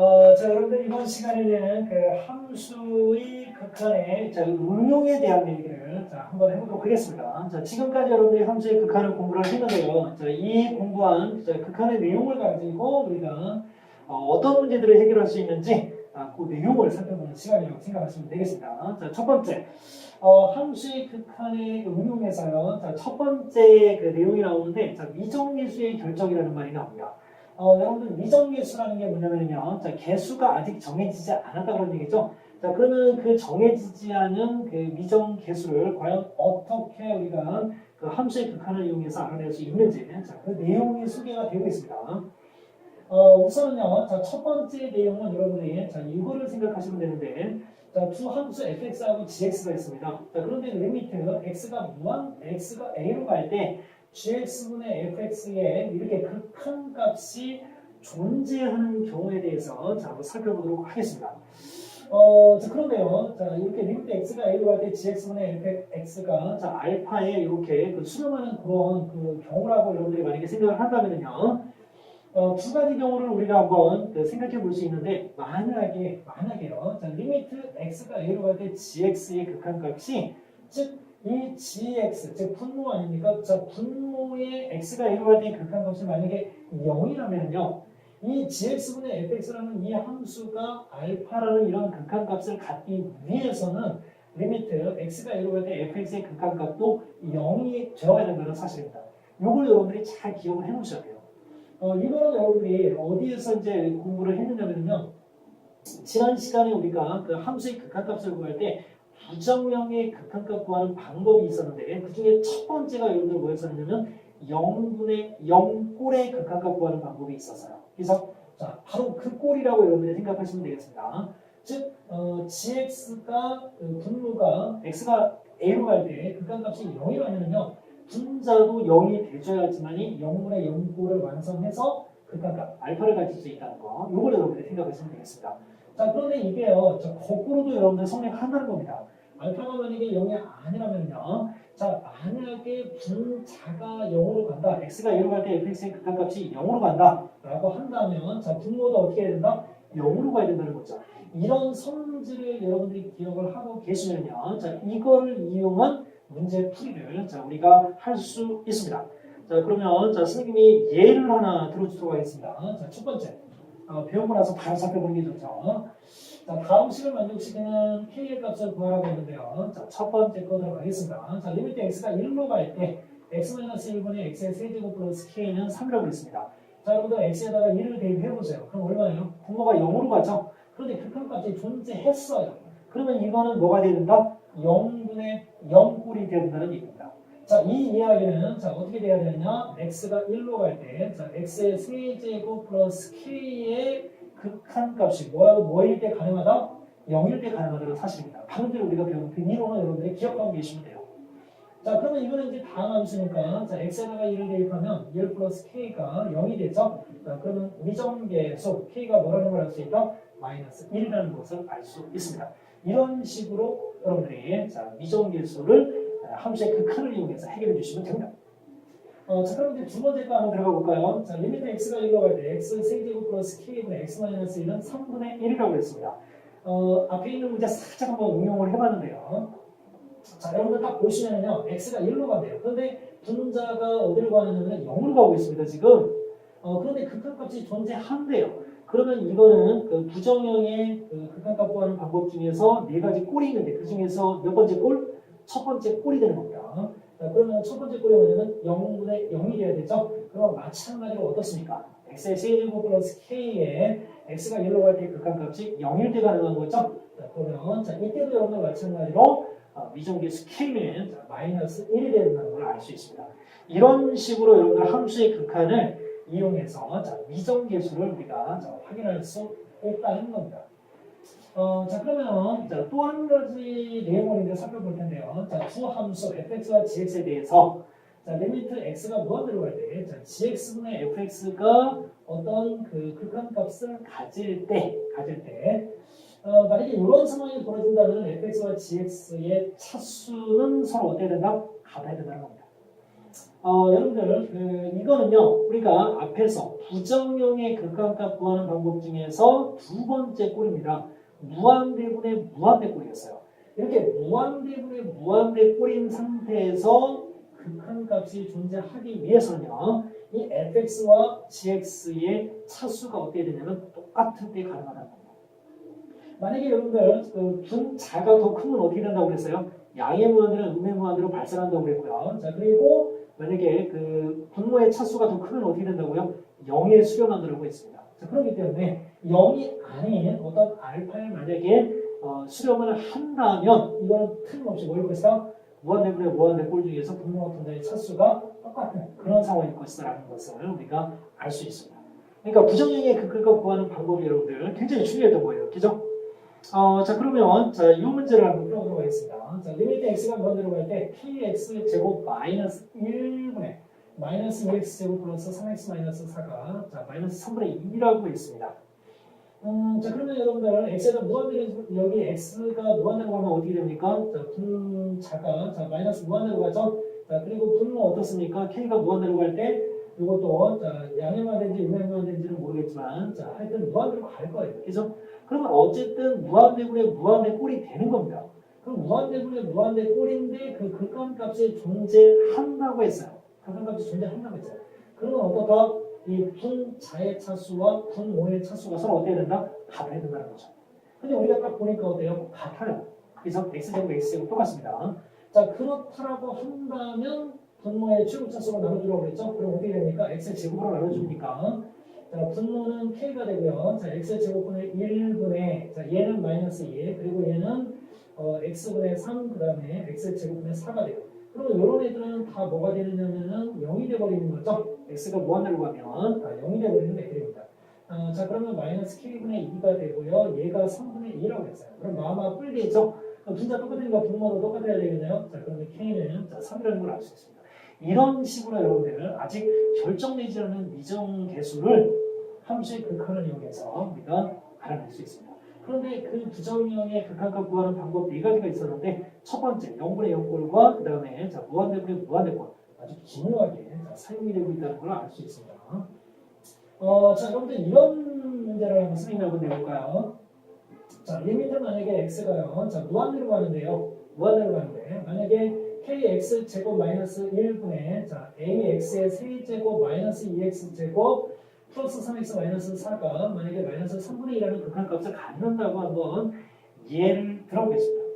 어, 자, 여러분들 이번 시간에는 그 함수의 극한의 자, 응용에 대한 얘기를 자, 한번 해보도록 하겠습니다. 자, 지금까지 여러분들이 함수의 극한을 공부를 했는데요. 자, 이 공부한 자, 극한의 내용을 가지고 우리가 어, 떤 문제들을 해결할 수 있는지 아, 그 내용을 살펴보는 시간이라고 생각하시면 되겠습니다. 자, 첫 번째. 어, 함수의 극한의 그 응용에서요. 자, 첫 번째 그 내용이 나오는데, 자, 미정계수의 결정이라는 말이 나옵니다. 어, 여러분들 미정계수라는 게 뭐냐면요. 자, 개수가 아직 정해지지 않았다 그런 얘기죠. 자, 그러면 그 정해지지 않은 그 미정계수를 과연 어떻게 우리가 그 함수의 극한을 이용해서 알아낼 수 있는지, 자, 그 내용이 소개가 되고 있습니다. 어, 우선은요, 자, 첫 번째 내용은 여러분이, 자, 이거를 생각하시면 되는데, 자, 두 함수 fx하고 gx가 있습니다. 자, 그런데 리미트 x가 무한, x가 a로 갈 때, gx분의 fx에 이렇게 극한 값이 존재하는 경우에 대해서 자, 한번 살펴보도록 하겠습니다. 어, 자, 그런데요. 자, 이렇게 리미트 x가 a로 갈 때 gx분의 fx가 자, 알파에 이렇게 그 수렴하는 그런 그 경우라고 여러분들이 만약에 생각을 한다면요. 어, 두 가지 경우를 우리가 한번 그 생각해 볼 수 있는데 만약에 만약에요. 자, 리미트 x가 a로 갈 때 gx의 극한값이 즉 이 gx 즉 분모 아닙니까? 자, 분모의 x가 a로 갈때 극한값이 만약에 0이라면요. 이 gx분의 fx라는 이 함수가 알파라는 이런 극한값을 갖기 위해서는 리미트 x가 a로 갈때 fx의 극한값도 0이 되어야 된다는 사실입니다. 이걸 여러분들이 잘 기억을 해 놓으셔야 돼요. 어, 이거는 여러분들이 어디에서 이제 공부를 했느냐면요. 지난 시간에 우리가 그 함수의 극한값을 구할 때 부정형의 극한값 구하는 방법이 있었는데 그 중에 첫 번째가 여러분들 뭐였었냐면 0분의 0꼴의 극한값 구하는 방법이 있었어요. 그래서 자 바로 그 꼴이라고 여러분들이 생각하시면 되겠습니다. 즉 어, gx가 그 분모가 x가 a로 갈 때 극한값이 0이라면요. 분자도 0이 되줘야지만 이 0분의 0꼴을 완성해서 극한값 알파를 가질 수 있다는 거. 이걸 여러분들이 생각하시면 되겠습니다. 자 그런데 이게요. 자, 거꾸로도 여러분들 성립한다는 겁니다. 알파가 만약에 0이 아니라면요. 자 만약에 분자가 0으로 간다. x가 1로 갈 때 fx의 극한값이 0으로 간다. 라고 한다면 자 분모도 어떻게 해야 된다? 0으로 가야 된다는 거죠. 이런 성질을 여러분들이 기억을 하고 계시면요. 자 이거를 이용한 문제 풀이를 자 우리가 할 수 있습니다. 자 그러면 자 선생님이 예를 하나 들어주도록 하겠습니다. 자 첫 번째 어, 배우고 나서 바로 살펴보는 게 좋죠. 자 다음 식을 만족시키는 k의 값을 구하라고 했는데요. 자 첫 번째 거 들어가겠습니다. 자 리미트 x가 1로 갈 때 x-1분의 x의 세제곱 플러스 k는 3이라고 했습니다. 자 여러분들 x에다가 1을 대입해 보세요. 그럼 얼마예요? 분모가 0으로 가죠. 그런데 극한값이 존재했어요. 그러면 이거는 뭐가 된다? 0분의 0꼴이 되야 된다는 얘기입니다. 자, 이 이야기는 자 어떻게 돼야 되느냐? x가 1로 갈 때, 자 x의 세제곱 플러스 k의 극한값이 뭐하고 뭐일 때 가능하다? 0일 때 가능하다는 사실입니다. 전에 우리가 배운 그 이론을 여러분들이 기억하고 계시면 돼요. 자, 그러면 이거는 이제 다음 함수니까 자 x에다가 1을 대입하면 1 플러스 k가 0이 되죠. 자, 그러면 미정계수 k가 뭐라는 걸 알 수 있다? 마이너스 1이라는 것을 알 수 있습니다. 이런 식으로 여러분들이 자, 미정계수를 함수의 극한을 이용해서 해결해 주시면 됩니다. 어, 자, 그럼 이제 두 번째 거 한번 들어가 볼까요? 자, 리미트 x가 1로 갈 때 x 세제곱 플러스 k분의 x 마이너스 1은 3분의 1이라고 했습니다. 어, 앞에 있는 문제 살짝 한번 응용을 해봤는데요. 자, 여러분들 딱 보시면요. x가 1로 간대요. 그런데 분자가 어디로 가느냐면 0으로 가고 있습니다, 지금. 어, 그런데 극한값이 존재한대요. 그러면 이거는 그 부정형의 그 극한값 구하는 방법 중에서 네 가지 꼴이 있는데 그 중에서 몇 번째 꼴? 첫 번째 꼴이 되는 겁니다. 자, 그러면 첫 번째 꼴이 뭐냐면 0분의 0이 돼야 되죠? 그럼 마찬가지로 어떻습니까? x의 세제곱 플러스 k에 x가 1로 갈 때 극한값이 0일 때 가능한 거죠? 자, 그러면 자, 이때도 여러분 마찬가지로 어, 미정계수 k는 자, 마이너스 1이 된다는 걸 알 수 있습니다. 이런 식으로 여러분들 함수의 극한을 이용해서 자, 미정계수를 우리가 자, 확인할 수 있다는 겁니다. 어, 자 그러면 또 한 가지 내용을 이제 살펴볼 텐데요. 자, 두 함수 fx와 gx에 대해서 자, 리미트 x가 무한대로 갈 때, 자, gx분의 fx가 어떤 그 극한 값을 가질 때, 가질 때, 어, 만약에 이런 상황이 벌어진다면 fx와 gx의 차수는 서로 어때야 된다? 같아야 된다는 겁니다. 어, 여러분들 그 이거는요 우리가 앞에서 부정형의 극한값 구하는 방법 중에서 두 번째 꼴입니다. 무한대분의 무한대꼴이었어요. 이렇게 무한대분의 무한대꼴인 상태에서 극한값이 존재하기 위해서는요 이 fx와 gx의 차수가 어떻게 되냐면 똑같은 때 가능하다는 겁니다. 만약에 여러분들 그 분 자가 더 크면 어떻게 된다고 그랬어요? 양의 무한대는 음의 무한대로 발산한다고 그랬고요. 자 그리고 만약에 그 분모의 차수가 더 크면 어떻게 된다고요? 0에 수렴한다고 했습니다. 자 그렇기 때문에 0이 아닌 어떤 알파를 만약에 어, 수렴을 한다면 이거는 틀림없이 뭐일 것이다? 무한대분의 무한대꼴 중에서 분모와 분자의 차수가 똑같은 그런 상황일 것이라는 것을 우리가 알 수 있습니다. 그러니까 부정형의 극극을 구하는 방법이 여러분들 굉장히 중요했던 거예요. 그죠? 어, 자 그러면 자, 이 문제를 한번 풀어보도록 하겠습니다. 자, 리미트 x가 무한대로 갈 때 kx 제곱 마이너스 1분의 마이너스 2x 제곱 플러스 3x 마이너스 4가 자 마이너스 3분의 2라고 있습니다. 음, 자 그러면 여러분들 x가 무한대로 여기 x가 무한대로 가면 어떻게 됩니까? 자 분자가 자 마이너스 무한대로 가죠. 자 그리고 분모 어떻습니까? k가 무한대로 갈 때 이것도 자 양의 무한대인지 음의 무한대인지는 모르겠지만 자 하여튼 무한대로 갈 거예요. 그죠? 그러면 어쨌든 무한대분의 무한대 꼴이 되는 겁니다. 그럼 무한대분의 무한대 꼴인데 그 극한값이 존재한다고 했어요. 극한값이 존재한다고 했어요. 그러면 어떨까? 이 분자의 차수와 분모의 차수가 서로 어때야 된다? 같아야 된다는 거죠. 근데 우리가 딱 보니까 어때요? 같아요. 그래서 x제곱 x제곱 똑같습니다. 자 그렇다라고 한다면 분모의 최고 차수가 나눠주라고 그랬죠? 그럼 어떻게 됩니까? x제곱으로 나눠줍니까? 자, 분모는 k가 되고요. 자, x 제곱분의 1분의 자, 얘는 마이너스 2 그리고 얘는 어, x분의 3 그 다음에 x 제곱분의 4가 돼요. 그러면 이런 애들은 다 뭐가 되느냐면은 0이 돼 버리는 거죠. x가 무한대로 가면 다 0이 돼 버리는 애들입니다. 어, 자, 그러면 마이너스 k분의 2가 되고요. 얘가 3분의 2라고 했어요. 그럼 마마 뿔리죠. 분자 똑같으니까 분모도 똑같아야 되겠네요. 자, 그러면 k는 자, 3이라는 걸 알 수 있습니다. 이런 식으로 여러분들 아직 결정되지 않은 미정 개수를 함수의 극한을 이용해서 우리가 알아낼 수 있습니다. 그런데 그 부정형의 극한값 구하는 방법 네 가지가 있었는데 첫 번째 0분의 0꼴과 그 다음에 자, 무한대분의 무한대꼴 아주 자, 사용이 되고 있다는 걸 알 수 있습니다. 어, 자, 여러분들 이런 문제를 한번 선생님이 한번 내볼까요? 자, 리미트 만약에 x가요. 자, 무한대로 가는데요. 무한대로 가는데 만약에 kx 제곱 마이너스 1분의 자 ax의 세제곱 마이너스 2x 제곱 플러스 3x 마이너스 4가 만약에 마이너스 3분의 2라는 극한값을 갖는다고 한번 예를 들어보겠습니다.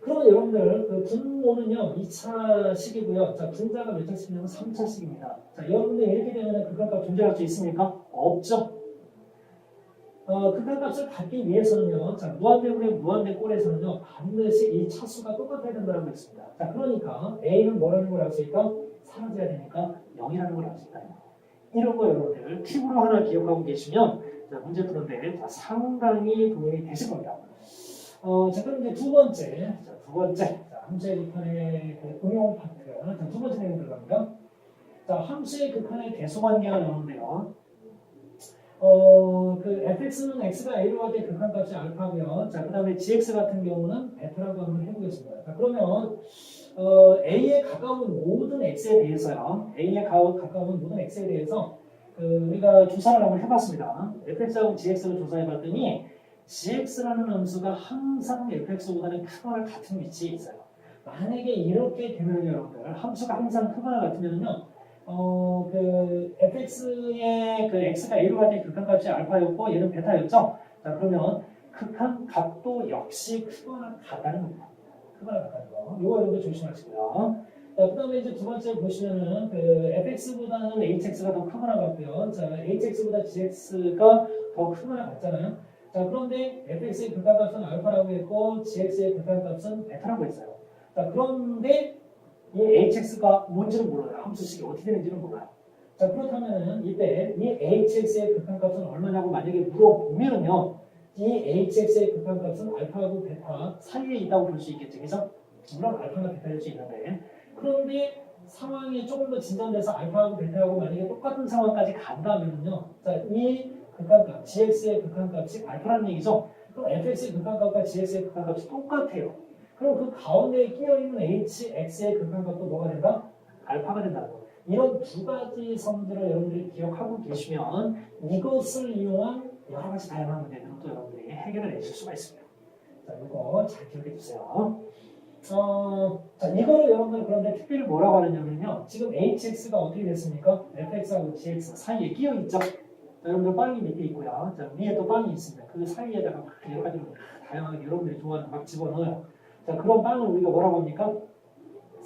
그러면 여러분들 그 분모는요 2차식이고요. 자 분자가 몇 차식이냐면 3차식입니다. 자 여러분들 이렇게 되면 극한값 존재할 수 있습니까? 없죠. 어, 극한값을 갖기 위해서는요, 자, 무한대분의 무한대꼴에서는요, 반드시 이 차수가 똑같아야 된다고 했습니다. 자, 그러니까 A는 뭐라는 걸 알 수 있다? 사라져야 되니까 0이라는 걸 알 수 있다. 이런 거 여러분들 팁으로 하나 기억하고 계시면, 자, 문제 푸는데 자, 상당히 도움이 되실 겁니다. 어, 자, 그럼 이제 두 번째, 자, 두 번째, 자, 함수의 극한의 그 응용 파트, 자, 두 번째 내용 들어갑니다. 자, 함수의 극한의 대소관계가 나오는데요. 어, 그 fx는 x가 a로 할 때 극한값이 알파고요. 자, 그 다음에 gx 같은 경우는 베타라고 한번 해보겠습니다. 자, 그러면 어, a에 가까운 모든 x에 대해서요. a에 가, 가까운 모든 x에 대해서 그 우리가 조사를 한번 해봤습니다. fx하고 gx를 조사해봤더니 gx라는 함수가 항상 fx보다는 크거나 같은 위치에 있어요. 만약에 이렇게 되면 여러분들 함수가 항상 크거나 같으면요. 어, 그 fx의 그 x가 a로 갈 때 극한값이 알파였고 얘는 베타였죠. 자 그러면 극한 값도 역시 크거나 같다는 겁니다. 같다는 거. 이거 여러분들 조심하시고요. 자 그 다음에 이제 두 번째 보시면은 그 fx보다는 hx가 더 크거나 같고요. 자 hx보다 gx가 더 크거나 같잖아요. 자 그런데 fx의 극한값은 알파라고 했고 gx의 극한값은 베타라고 했어요. 자 그런데 이 hx가 뭔지는 몰라요. 함수식이 어떻게 되는지는 몰라요. 자 그렇다면은 이때 이 hx의 극한값은 얼마냐고 만약에 물어보면은요. 이 hx의 극한값은 알파하고 베타 사이에 있다고 볼 수 있겠죠. 그래서 물론 알파가 베타일 수 있는데 그런데 상황이 조금 더 진전돼서 알파하고 베타하고 만약에 똑같은 상황까지 간다면은요. 자 이 극한값 gx의 극한값이 알파라는 얘기죠. 그럼 fx의 극한값과 gx의 극한값이 똑같아요. 그럼 그 가운데에 끼어 있는 h, x의 극한값도 뭐가 된다? 이런 두 가지 섬들을 여러분들이 기억하고 계시면 이것을 이용한 여러 가지 다양한 문제들은 또 여러분들이 해결을 내실 수가 있습니다. 자, 이거 잘 기억해 주세요. 어, 자, 이거를 여러분들 그런데 특별히 뭐라고 하느냐면요. 지금 hx가 어떻게 됐습니까? fx하고 gx 사이에 끼어 있죠. 자, 여러분들 빵이 몇개 있고요. 자, 위에 또 빵이 있습니다. 그 사이에다가 막 여러 가지 다양하게 여러분들이 좋아하는 막 집어넣어요. 자, 그런 빵을 우리가 뭐라고 합니까?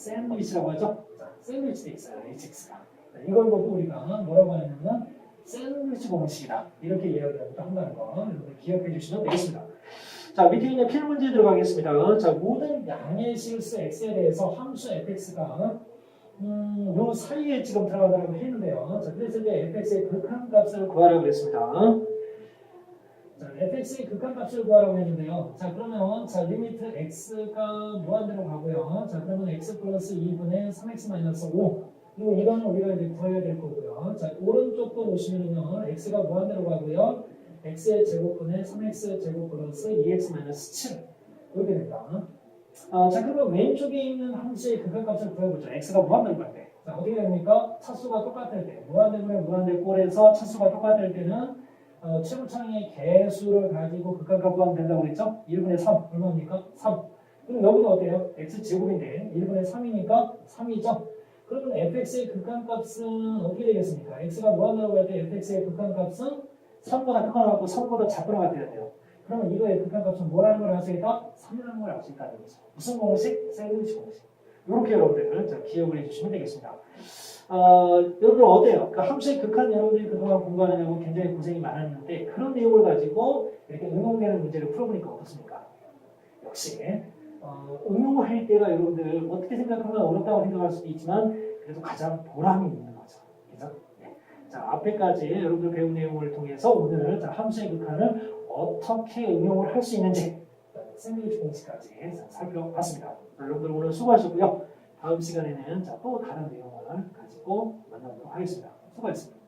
샌드위치라고 하죠. 자, 샌드위치도 있어요. hx가. 자, 이걸 보고 우리가 뭐라고 하냐면 샌드위치 공식이다. 이렇게 이야기를 한다는 거 기억해 주시면 되겠습니다. 자, 밑에 있는 필 문제 들어가겠습니다. 자, 모든 양의 실수 x에 대해서 함수 fx가 음, 요 사이에 지금 들어가다라고 했는데요. 자, 그래서 이제 fx의 극한 값을 구하라고 했습니다. 자, fx의 극한값을 구하라고 했는데요. 자, 그러면 자, 리미트 x가 무한대로 가고요. 자, 그러면 x 플러스 2분의 3x 마이너스 5. 그리고 이거는 우리가 이제 구해야 될 거고요. 자, 오른쪽도 보시면은요. x가 무한대로 가고요. x의 제곱분의 3x 제곱 플러스 2x 마이너스 7 이렇게 됩니다. 아, 자 그러면 왼쪽에 있는 함수의 극한값을 구해보죠. x가 무한대로 갈 때. 자 어떻게 됩니까? 차수가 똑같을 때 무한대분의 무한대 꼴에서 차수가 똑같을 때는 어, 최고창의 개수를 가지고 극한값 구하면 된다고 그랬죠? 1분의 3 얼마입니까? 3 그럼 여기는 어때요? x 제곱인데 1분의 3이니까 3이죠? 그러면 fx의 극한값은 어떻게 되겠습니까? x가 무한대로 갈 때 fx의 극한값은 3보다 크거나 같고 3보다 작거나 같아야 돼요. 그러면 이거의 극한값은 뭐라는 걸 알 수 있다? 3이라는 걸 알 수 있다는 거죠. 무슨 공식? 샌드위치 공식. 이렇게 여러분들 자, 기억을 해주시면 되겠습니다. 어, 여러분 어때요? 그 함수의 극한 여러분들이 그동안 공부하느냐고 굉장히 고생이 많았는데 그런 내용을 가지고 이렇게 응용되는 문제를 풀어보니까 어떻습니까? 역시 어, 응용할 때가 여러분들 어떻게 생각하면 어렵다고 생각할 수도 있지만 그래도 가장 보람이 있는 거죠. 그죠? 네. 자 앞에까지 여러분들 배운 내용을 통해서 오늘 자, 함수의 극한을 어떻게 응용을 할 수 있는지 샌드위치 공식까지 살펴봤습니다. 자, 여러분들 오늘 수고하셨고요. 다음 시간에는 자, 또 다른 내용을 가지고 만나도록 하겠습니다. 수고하셨습니다.